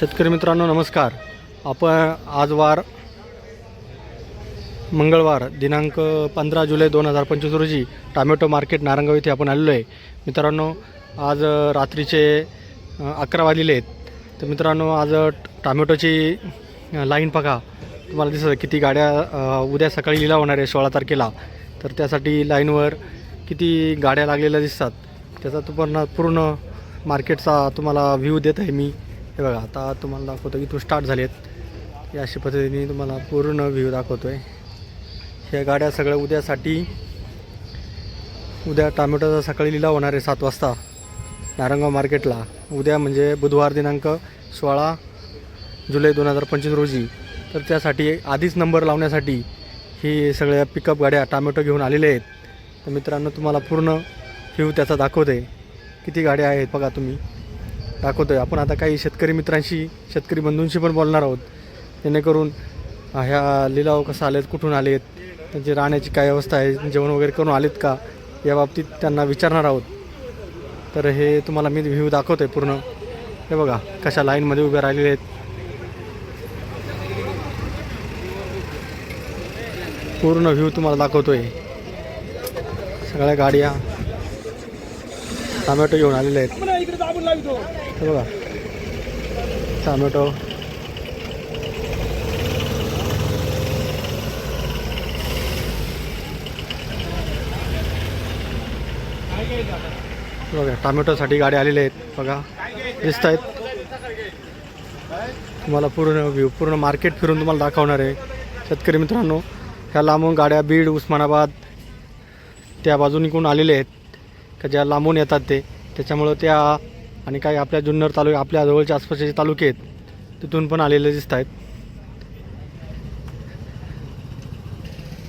शेतकरी मित्रांनो नमस्कार. आपण आज वार मंगळवार दिनांक पंधरा जुलै दोन हजार पंचवीस रोजी टामॅटो मार्केट नारंगाव इथे आपण आलेलो आहे. मित्रांनो आज रात्रीचे अकरा वाजलेले आहेत. तर मित्रांनो आज टामॅटोची लाईन बघा. तुम्हाला दिसत किती गाड्या उद्या सकाळी लिलाव होणार आहे सोळा तारखेला. तर त्यासाठी लाईनवर किती गाड्या लागलेल्या दिसतात. त्याचा तुम्हाला पूर्ण मार्केटचा तुम्हाला व्ह्यू देत आहे मी. हे बघा आता तुम्हाला दाखवतो इथून स्टार्ट झाले आहेत या अशा पद्धतीने तुम्हाला पूर्ण व्ह्यू दाखवतो आहे ह्या गाड्या सगळ्या उद्यासाठी उद्या टामॅटोचा सकाळी लिलाव होणार आहे सात वाजता नारंगाव मार्केटला. उद्या म्हणजे बुधवार दिनांक सोळा जुलै दोन हजार पंचवीस रोजी. तर त्यासाठी आधीच नंबर लावण्यासाठी ही सगळ्या पिकअप गाड्या टामॅटो घेऊन आलेल्या आहेत. तर मित्रांनो तुम्हाला पूर्ण व्ह्यू त्याचा दाखवते किती गाड्या आहेत बघा तुम्ही. दाखवतो आहे आपण आता काही शेतकरी मित्रांशी शेतकरी बंधूंशी पण बोलणार आहोत. जेणेकरून ह्या लिलाव कसं आलेत कुठून आलेत त्यांची राहण्याची काय अवस्था आहे जेवण वगैरे करून आलेत का या बाबतीत त्यांना विचारणार आहोत. तर हे तुम्हाला मी व्ह्यू दाखवतो आहे पूर्ण. हे बघा कशा लाईनमध्ये उभे राहिलेले आहेत. पूर्ण व्ह्यू तुम्हाला दाखवतो आहे सगळ्या गाड्या टमॅटो घेऊन आलेले आहेत. हे बघा. टमॅटो बघा टमॅटोसाठी गाड्या आलेल्या आहेत. बघा. दिसत आहेत तुम्हाला पूर्ण व्ह्यू पूर्ण मार्केट फिरून तुम्हाला दाखवणार आहे. शेतकरी मित्रांनो ह्या लांबून गाड्या बीड उस्मानाबाद त्या बाजूनी इकडून आलेले आहेत का ज्या लांबून येतात ते. त्याच्यामुळं त्या आणि काही आपल्या जुन्नर तालुके आपल्या जवळच्या आसपासचे जे तालुके आहेत तिथून पण आलेले दिसत आहेत.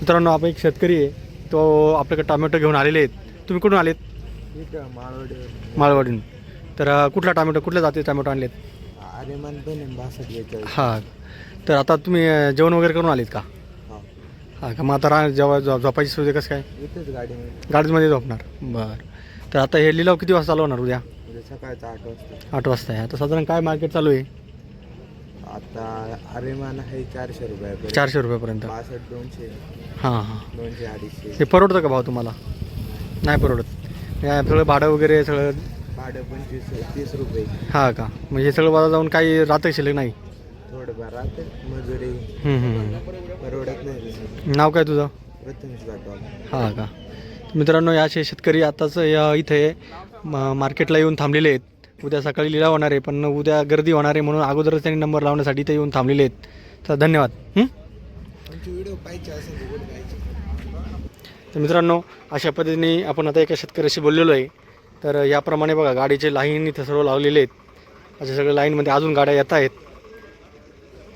मित्रांनो आपण एक शेतकरी आहे तो आपल्याकडे टोमॅटो घेऊन आलेले आहेत. तुम्ही कुठून आलेत? माळवाडीहून तर कुठला टोमॅटो कुठल्या जातीचे टोमॅटो आणलेत? अरे मन पण हां. तर आता तुम्ही जेवण वगैरे करून आलेत का? हा. का? मग आता रा जेव्हा झोपायची सुविधा कसं काय? इथेच गाडीमध्ये. गाडीमध्ये झोपणार. बरं. तर आता हे लिलाव किती वाजता चालू होणार उद्या? उद्या सकाळचं आठ वाजता. आठ वाजता आहे. आता साधारण काय मार्केट चालू आहे? आता अरेमान आहे चारशे रुपये चारशे रुपयापर्यंत. बासष्ट दोनशे. हां हां. दोनशे अडीचशे. हे परवडतं का भाव तुम्हाला? नाही परवडत. या सगळं भाडं वगैरे सगळं भाडं पंचवीस तीस रुपये. हां का? म्हणजे हे सगळं बाजार जाऊन काही राहतं शिल्लक नाही? थोडंफार राहते. मजुरी. हम्म, हम्म, हम्म. परवडत नाही तसं. नाव काय तुझं? प्रथमच जातो हां का? मित्रांनो या शेतकरी आताच या इथे मार्केटला येऊन थांबलेले आहेत. उद्या सकाळी लिलाव होणार आहे पण उद्या गर्दी होणार आहे म्हणून अगोदरच त्यांनी नंबर लावण्यासाठी इथे येऊन थांबलेले आहेत. तर धन्यवाद. तर मित्रांनो अशा पद्धतीने आपण आता एका शेतकऱ्याशी बोललेलो आहे. तर याप्रमाणे बघा गाडीचे लाईन इथे सर्व लावलेले आहेत. असे सगळे लाईनमध्ये अजून गाड्या येत आहेत.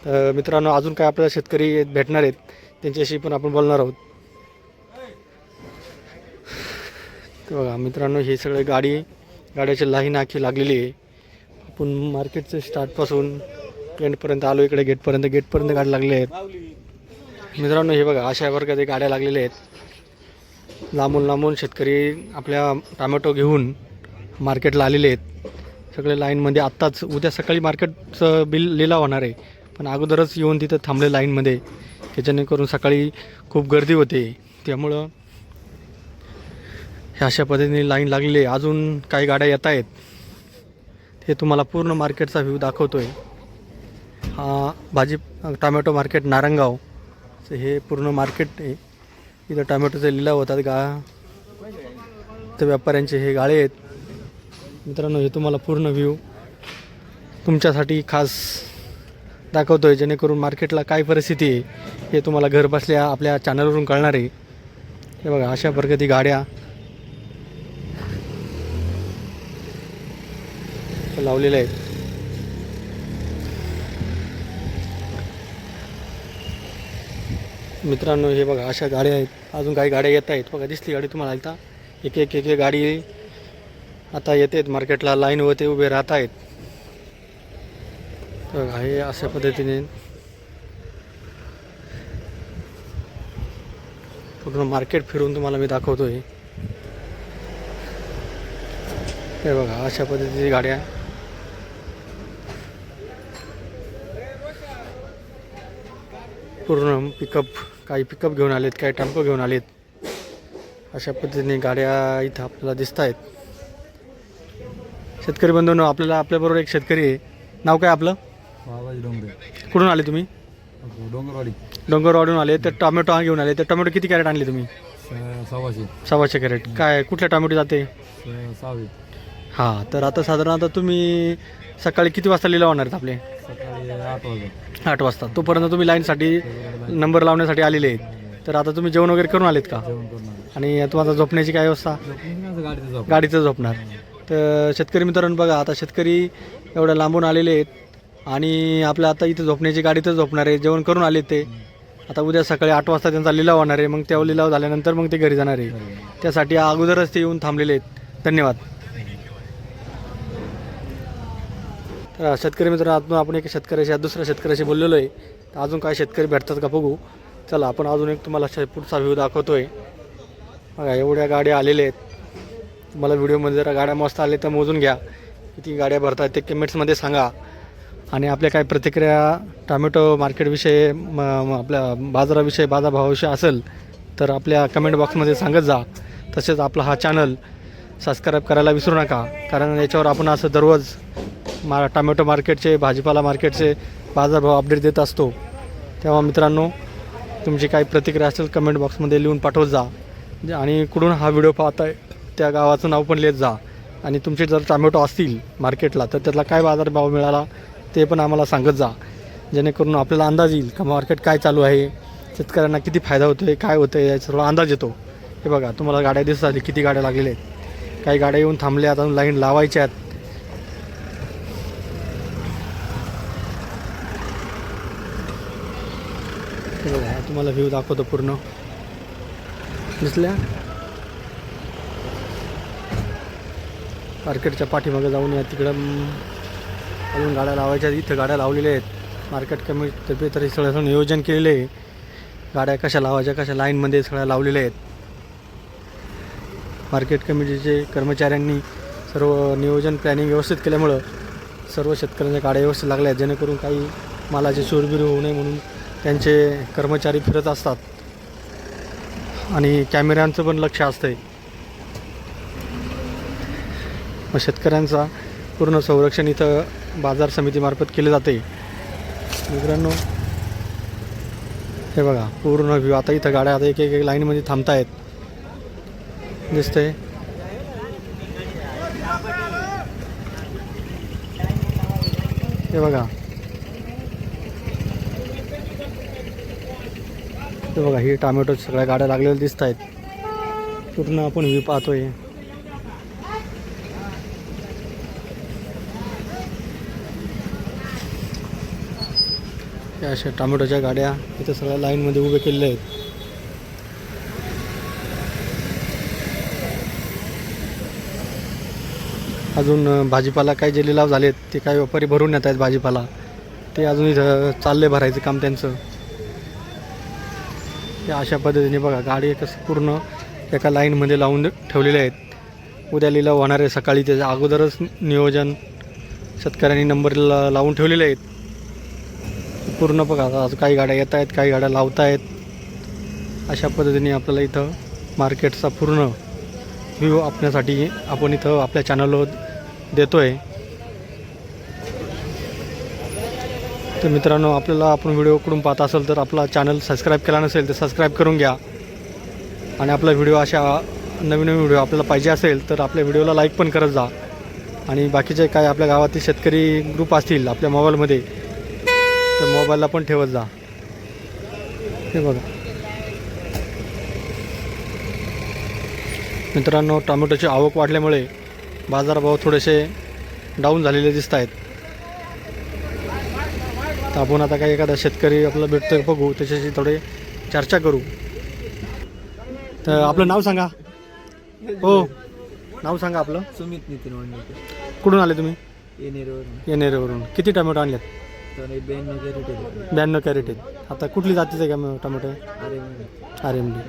तर मित्रांनो अजून काय आपल्याला शेतकरी भेटणार आहेत त्यांच्याशी पण आपण बोलणार आहोत. तर बघा मित्रांनो ही सगळे गाडी गाड्याची लाईन आखी लागलेली आहे. आपण मार्केटचं स्टार्टपासून एंडपर्यंत आलो इकडे गेटपर्यंत गेटपर्यंत गाडी लागले आहेत. मित्रांनो हे बघा अशा वर्गाचे गाड्या लागलेल्या आहेत. लांबून लांबून शेतकरी आपल्या टोमॅटो घेऊन मार्केटला आलेले आहेत. सगळे लाईनमध्ये आत्ताच उद्या सकाळी मार्केटचं बिल लिलाव होणार आहे. पण अगोदरच येऊन तिथं थांबले लाईनमध्ये की जेणेकरून सकाळी खूप गर्दी होते. त्यामुळं ह्या अशा पद्धतीने लाईन लागलेली आहे. अजून काही गाड्या येत आहेत. हे तुम्हाला पूर्ण मार्केटचा व्ह्यू दाखवतो आहे हा भाजी टोमॅटो मार्केट नारंगाव. हे पूर्ण मार्केट आहे. इथं टोमॅटोचे लिलाव होतात. गा तर व्यापाऱ्यांचे हे गाळे आहेत. मित्रांनो हे तुम्हाला पूर्ण व्ह्यू तुमच्यासाठी खास दाखवतो आहे जेणेकरून मार्केटला काय परिस्थिती आहे हे तुम्हाला घर बसल्या आपल्या चॅनलवरून कळणार आहे. हे बघा अशा प्रकारची गाड्या लावलेले आहेत. मित्रांनो हे बघा अशा गाड्या आहेत. अजून काही गाड्या येत आहेत. बघा दिसली गाडी तुम्हाला आता एक एक एक गाडी आता येते मार्केटला लाईनवरती उभे राहत आहेत. तर बघा, हे अशा पद्धतीने. पूर्ण मार्केट फिरून तुम्हाला मी दाखवतो हे बघा अशा पद्धतीची गाड्या. पूर्ण पिकअप काही पिकअप घेऊन आलेत काही टेम्पो घेऊन आलेत. अशा पद्धतीने गाड्या इथं आपल्याला दिसत आहेत. शेतकरी बंधूंनो आपल्याला आपल्याबरोबर एक शेतकरी आहे. नाव काय आपलं? बाबाजी डोंगरे. कुठून आले तुम्ही? डोंगरवाडी. डोंगरवाडून आले. तर टोमॅटो घेऊन आले. तर टोमॅटो किती कॅरेट आणले तुम्ही? सव्वाशे. सव्वाशे कॅरेट. काय कुठल्या टोमॅटो जाते? सहावी. हां तर आता साधारणतः तुम्ही सकाळी किती वाजता लिलाव होणार आहेत आपले? सकाळी आठ वाजता. आठ वाजता. तोपर्यंत तुम्ही लाईनसाठी नंबर लावण्यासाठी आलेले आहेत. तर आता तुम्ही जेवण वगैरे करून आलेत का? जेवण आणि तुम्हाला झोपण्याची काय व्यवस्था गाडीचं झोपणार. तर शेतकरी मित्रांनो बघा आता शेतकरी एवढ्या लांबून आलेले आहेत. आणि आपल्या आता इथं झोपण्याची गाडीतच झोपणार आहे. जेवण करून आले ते. आता उद्या सकाळी आठ वाजता त्यांचा लिलाव होणार आहे. मग तेव्हा लिलाव झाल्यानंतर मग ते घरी जाणार आहे. त्यासाठी अगोदरच ते येऊन थांबलेले आहेत. धन्यवाद. तर शेतकरी मित्रांनो अजून आपण एक शेतकऱ्याशी दुसऱ्या शेतकऱ्याशी बोललेलो आहे. तर अजून काय शेतकरी भेटतात का बघू? चला आपण अजून एक तुम्हाला श पुढचा व्ह्यू आहे बघा एवढ्या गाड्या आलेल्या आहेत. तुम्हाला व्हिडिओमध्ये जरा गाड्या मस्त आले तर मोजून घ्या. किती गाड्या भरतात ते कमेंट्समध्ये सांगा. आणि आपल्या काय प्रतिक्रिया टॉमॅटो मार्केटविषयी म- आपल्या बाजाराविषयी बाजारभावाविषयी असेल तर आपल्या कमेंट बॉक्समध्ये सांगत जा. तसेच आपला हा चॅनल सबस्क्राईब करायला विसरू नका. कारण याच्यावर आपण असं दररोज मा टमॅटो मार्केटचे भाजीपाला मार्केटचे बाजारभाव अपडेट देत असतो. तेव्हा मित्रांनो तुमची काही प्रतिक्रिया असेल कमेंट बॉक्समध्ये लिहून पाठवत जा. आणि कुठून हा व्हिडिओ पाहताय त्या गावाचं नाव पण लिहित जा. आणि तुमचे जर टमॅटो असतील मार्केटला तर त्यातला काय बाजारभाव मिळाला ते पण आम्हाला सांगत जा. जेणेकरून आपल्याला अंदाज येईल का मार्केट काय चालू आहे शेतकऱ्यांना किती फायदा होतो आहे काय होतं आहे याचा थोडा अंदाज येतो. हे बघा तुम्हाला गाड्या दिसत आली किती गाड्या लागलेल्या आहेत. काही गाड्या येऊन थांबल्या आता लाईन लावायच्या आहेत हे बघा हा तुम्हाला व्ह्यू दाखवतो पूर्ण. दिसल्या? मार्केटच्या पाठीमागे जाऊन या तिकडं. अजून गाड्या लावायच्या इथं गाड्या लावलेल्या आहेत. मार्केट कमी तर्फे तरी सगळं नियोजन केलेलं आहे. गाड्या कशा लावायच्या कशा लाईनमध्ये सगळ्या लावलेल्या आहेत. मार्केट कमिटीचे कर्मचाऱ्यांनी सर्व नियोजन प्लॅनिंग व्यवस्थित केल्यामुळं सर्व शेतकऱ्यांच्या गाड्या व्यवस्थित लागल्या आहेत. जेणेकरून काही मालाची चोरबिरी होऊ नये म्हणून त्यांचे कर्मचारी फिरत असतात. आणि कॅमेऱ्यांचं पण लक्ष असतं आहे मग शेतकऱ्यांचा पूर्ण संरक्षण इथं बाजार समितीमार्फत केले जाते. मित्रांनो हे बघा पूर्ण व्ह्यू आता इथं गाड्या आता एक एक एक लाईनमध्ये थांबतायत. दिसतंय? हे बघा हे बघा ही टोमॅटो सगळ्या गाड्या लागलेल्या दिसत आहेत पूर्ण आपण व्ह्यू पाहतोय. या अशा टोमॅटोच्या गाड्या इथं सगळ्या लाईनमध्ये उभे केलेल्या आहेत. अजून भाजीपाला काही जे लिलाव झालेत ते काही व्यापारी भरून येत आहेत भाजीपाला. ते अजून इथं चालले भरायचं काम त्यांचं. ते अशा पद्धतीने बघा गाडी कसं पूर्ण एका लाईनमध्ये लावून ठेवलेल्या ठेवलेले आहेत. उद्या लिलाव होणार आहे सकाळी त्याच्या अगोदरच नियोजन शेतकऱ्यांनी नंबर ला लावून ठेवलेले आहेत. पूर्ण बघा आज काही गाड्या येत आहेत काही गाड्या लावत आहेत. अशा पद्धतीने आपल्याला इथं मार्केटचा पूर्ण व्ह्यू आपल्यासाठी आपण इथं आपल्या चॅनलवर देतो आहे तर मित्रांनो आपल्याला आपण व्हिडिओकडून पाहत असेल तर आपला चॅनल सबस्क्राईब केला नसेल तर सबस्क्राईब करून घ्या. आणि आपला व्हिडिओ अशा नवीन नवीन व्हिडिओ आपल्याला पाहिजे असेल तर आपल्या व्हिडिओला लाईक पण करत जा. आणि बाकीचे काय आपल्या गावातील शेतकरी ग्रुप असतील आपल्या मोबाईलमध्ये तर मोबाईलला पण ठेवत जा. हे बघा. मित्रांनो टोमॅटोची आवक वाढल्यामुळे बाजारभाव थोडेसे डाऊन झालेले दिसत आहेत. तर आपण आता काही एखादा शेतकरी आपला भेटतोय बघू. त्याच्याशी थोडे चर्चा करू. तर आपलं नाव सांगा. हो. नाव सांगा आपलं. सुमित नितीन कुठून आले तुम्ही? येणेरवर येणेरेवरून किती टोमॅटो आणलेत? ब्याण्णव कॅरेट आहे ब्याण्णव कॅरेट आहेत. आता कुठली जातीचं आहे का टोमॅटो? अरे आर एम डी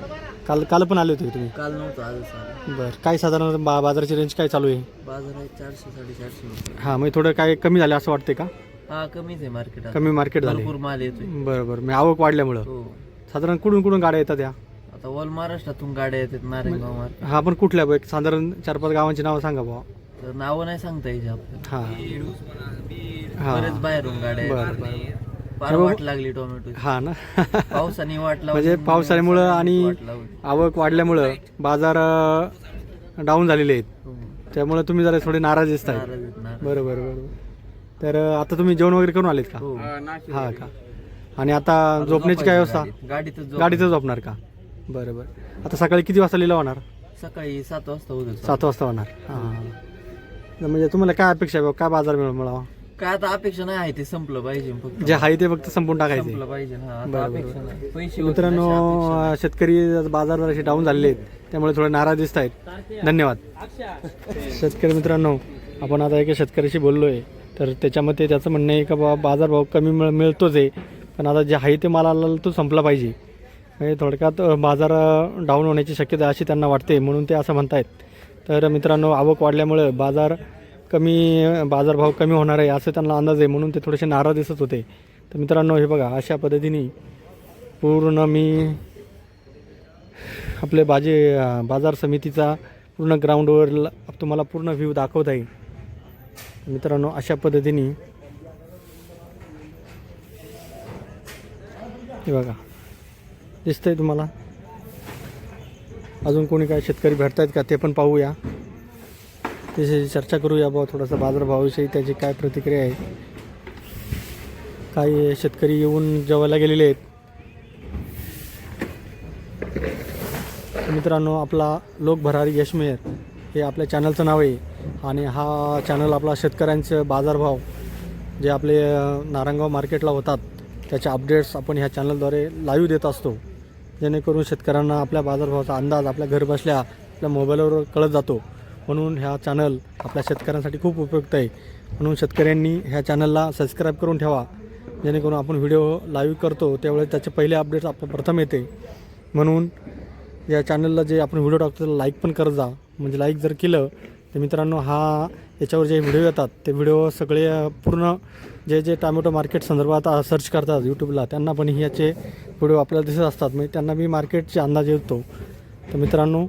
काल काल पण आले होते तुम्ही? काल नव्हतं बरं. काय साधारण बा बाजाराची रेंज काय चालू आहे? बाजार आहे चारशे साडेचारशे हां मग थोडं काय कमी झालं असं वाटते का? हा कमीच आहे मार्केट कमी मार्केट झाले. भरपूर माल येतोय. बरं बरं मी आवक वाढल्यामुळं. हो. साधारण कुठून कुठून गाड्या येतात या? आता ऑल महाराष्ट्रातून गाड्या येतात नारायणगाव मार्केट हा पण कुठल्या बघ साधारण चार पाच गावांची नावं सांगा भाऊ तर नावं नाही सांगता यायची आपल्याला. हा. हा. बरेच बाहेरून गाड्या बरं फार वाट लागली टोमॅटो हा ना. पावसाने वाट लावली म्हणजे पावसाळ्यामुळं आणि वाट लावली. आवक वाढल्यामुळं बाजार डाऊन झालेले आहेत. हो. त्यामुळे तुम्ही जरा थोडे नाराज दिसताय नाराज आहेत, नाराज. बरं बरं बरं तर आता तुम्ही जेवण वगैरे करून आलेत का? हो. हा का? आणि आता झोपण्याची काय व्यवस्था गाडीत- गाडीतच झोप. गाडीतच झोपणार का? बरं बरं. आता सकाळी किती वाजता लिहिला होणार? सकाळी सात वाजता होत सात वाजता होणार. हां. म्हणजे तुम्हाला काय अपेक्षा आहे? काय बाजार मिळू मिळावा काय आता अपेक्षा नाही आहे ते संपलं पाहिजे फक्त. जे आहे ते फक्त संपून टाकायचे. संपलं पाहिजे ना आता बरं, अपेक्षा नाही. पैसे होते मित्रांनो. शेतकरी बाजार जरासे डाऊन झालेले आहेत. त्यामुळे थोडे नाराज दिसत आहेत. धन्यवाद. शेतकरी मित्रांनो आपण आता एका शेतकऱ्याशी बोललो आहे तर त्याच्यामध्ये त्याचं म्हणणं आहे का बाबा बाजारभाव कमी मिळ मिळतोच आहे. पण आता जे आहे ते मालाला तो संपला पाहिजे. म्हणजे थोडक्यात बाजार डाऊन होण्याची शक्यता अशी त्यांना वाटते म्हणून ते असं म्हणतायत. तर मित्रांनो आवक वाढल्यामुळं बाजार कमी बाजारभाव कमी होणार आहे असं त्यांना अंदाज आहे म्हणून ते थोडेसे नाराज दिसत होते. तर मित्रांनो हे बघा अशा पद्धतीने पूर्ण मी आपले बाजे बाजार समितीचा पूर्ण ग्राउंडवर तुम्हाला पूर्ण व्ह्यू दाखवत आहे. मित्रांनो अशा पद्धतीने हे बघा दिसतंय तुम्हाला? अजून कोणी काय शेतकरी भेटत आहेत का ते पण पाहूया. त्याच्याशी चर्चा करूया बाबा थोडासा बाजारभावाविषयी त्याची काय प्रतिक्रिया आहे. काही शेतकरी येऊन जेवायला गेलेले आहेत. मित्रांनो आपला लोकभरारी यशमेर हे आपल्या चॅनलचं नाव आहे. आणि हा चॅनल आपला शेतकऱ्यांचं बाजारभाव जे आपले नारायणगाव मार्केटला होतात त्याचे अपडेट्स आपण ह्या चॅनलद्वारे लाईव्ह देत असतो. जेणेकरून शेतकऱ्यांना आपल्या बाजारभावाचा अंदाज आपल्या घरबसल्या आपल्या मोबाईलवर कळत जातो. म्हणून ह्या चॅनल आपल्या शेतकऱ्यांसाठी खूप उपयुक्त आहे. म्हणून शेतकऱ्यांनी ह्या चॅनलला सबस्क्राईब करून ठेवा. जेणेकरून आपण व्हिडिओ लाईव्ह करतो त्यावेळेस त्याचे पहिले अपडेट्स आप प्रथम येते. म्हणून या चॅनलला जे आपण व्हिडिओ टाकतो त्याला लाईक पण करत जा. म्हणजे लाईक जर केलं तर मित्रांनो हा याच्यावर जे व्हिडिओ येतात ते व्हिडिओ सगळे पूर्ण जे जे टॅमॅटो मार्केट संदर्भात सर्च करतात यूट्यूबला त्यांना पण ह्याचे व्हिडिओ आपल्याला दिसत असतात. म्हणजे त्यांना मी मार्केटचे अंदाज येतो. तर मित्रांनो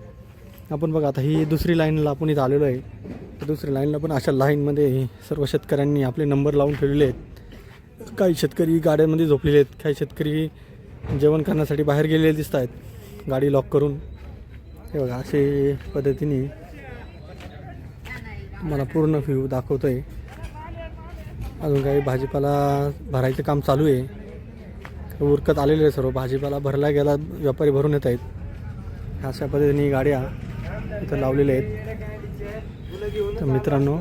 आपण बघा आता ही दुसरी लाईनला आपण इथं आलेलो आहे. तर दुसरी लाईनला पण अशा लाईनमध्ये सर्व शेतकऱ्यांनी आपले नंबर लावून ठेवलेले आहेत. काही शेतकरी गाड्यांमध्ये झोपलेले आहेत. काही शेतकरी जेवण करण्यासाठी बाहेर गेलेले दिसत आहेत गाडी लॉक करून. हे बघा असे पद्धतीने मला पूर्ण व्ह्यू दाखवतो आहे अजून काही भाजीपाला भरायचं काम चालू आहे. उरकत आलेले आहे सर्व. भाजीपाला भरला गेला व्यापारी भरून येत आहेत. अशा पद्धतीने गाड्या इथं लावलेल्या आहेत. तर मित्रांनो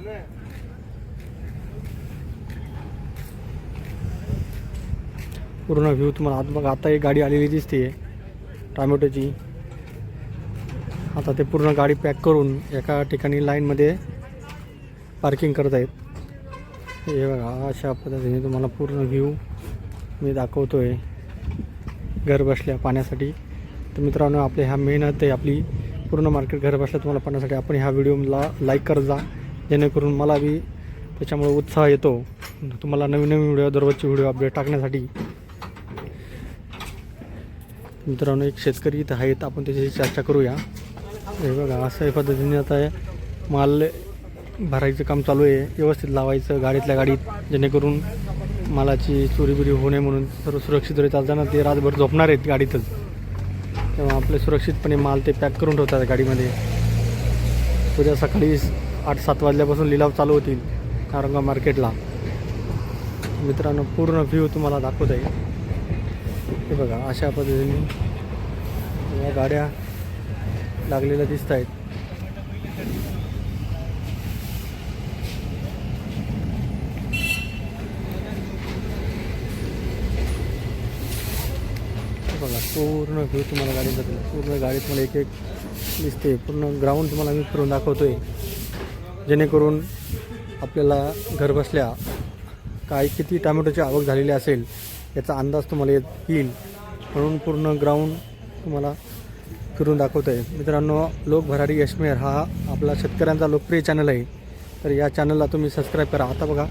पूर्ण व्ह्यू तुम्हाला आत बघा आता एक गाडी आलेली दिसते टॅमॅटोची. आता ते पूर्ण गाडी पॅक करून एका ठिकाणी लाईनमध्ये पार्किंग करत आहेत. हे बघा अशा पद्धतीने तुम्हाला पूर्ण व्ह्यू मी दाखवतो आहे घर बसल्या पाण्यासाठी. तर मित्रांनो आपले ह्या मेहनत आहे आपली पूर्ण मार्केट घर बसल्या तुम्हाला पाहण्यासाठी आपण ह्या व्हिडिओला लाईक करत जा. जेणेकरून मला बी त्याच्यामुळे उत्साह येतो. तुम्हाला नवीन नवीन व्हिडिओ दररोजचे व्हिडिओ अपडेट टाकण्यासाठी. मित्रांनो एक शेतकरी इथं आहेत आपण त्याच्याशी चर्चा करूया. हे बघा अशा पद्धतीने आता माल भरायचं काम चालू आहे. व्यवस्थित लावायचं गाडीतल्या गाडीत जेणेकरून मालाची चोरीबिरी होऊ नये म्हणून सर्व सुरक्षितरित्या चालताना ते रातभर झोपणार आहेत गाडीतच. तेव्हा आपले सुरक्षितपणे माल ते पॅक करून ठेवतात गाडीमध्ये. उद्या सकाळी आठ सात वाजल्यापासून लिलाव चालू होतील कारंगा मार्केटला. मित्रांनो पूर्ण व्ह्यू तुम्हाला दाखवत आहे. हे बघा अशा पद्धतीने या गाड्या लागलेल्या दिसत आहेत. बघा पूर्ण व्ह्यू तुम्हाला गाडीबद्दल पूर्ण गाडीत मला एक एक दिसते. पूर्ण ग्राउंड तुम्हाला मी फिरून दाखवतोय. जेणेकरून आपल्याला घरबसल्या काय किती टॅमॅटोची आवक झालेली असेल याचा अंदाज तुम्हाला येत येईल. म्हणून पूर्ण ग्राउंड तुम्हाला फिरून दाखवतो आहे मित्रांनो लोक भरारी यशमेर हा आपला शेतकऱ्यांचा लोकप्रिय चॅनल आहे. तर या चॅनलला तुम्ही सबस्क्राईब करा. आता बघा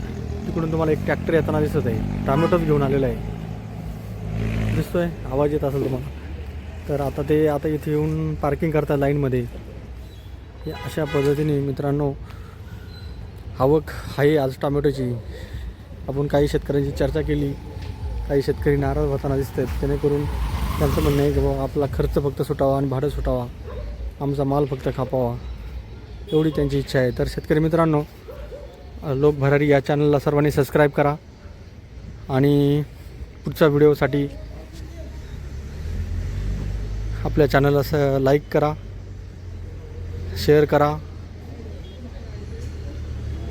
तिकडून तुम्हाला एक ट्रॅक्टर येताना दिसत आहे. टॉमॅटोच घेऊन आलेला आहे. दिसतो आहे आवाज येत असेल तुम्हाला? तर आता ते आता इथे येऊन पार्किंग करतात लाईनमध्ये अशा पद्धतीने मित्रांनो आवक आहे आज टॉमॅटोची. आपण काही शेतकऱ्यांची चर्चा केली. काही शेतकरी नाराज होताना दिसत आहेत जेणेकरून त्यांचं म्हणणं आहे की बाबा आपला खर्च फक्त सुटावा आणि भाडं सुटावा. आमचा माल फक्त खापावा. एवढी त्यांची इच्छा आहे. तर शेतकरी मित्रांनो लोक भरारी या चॅनलला सर्वांनी सबस्क्राईब करा. आणि पुढच्या व्हिडिओसाठी आपल्या चॅनलला स लाईक करा. शेअर करा.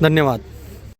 धन्यवाद.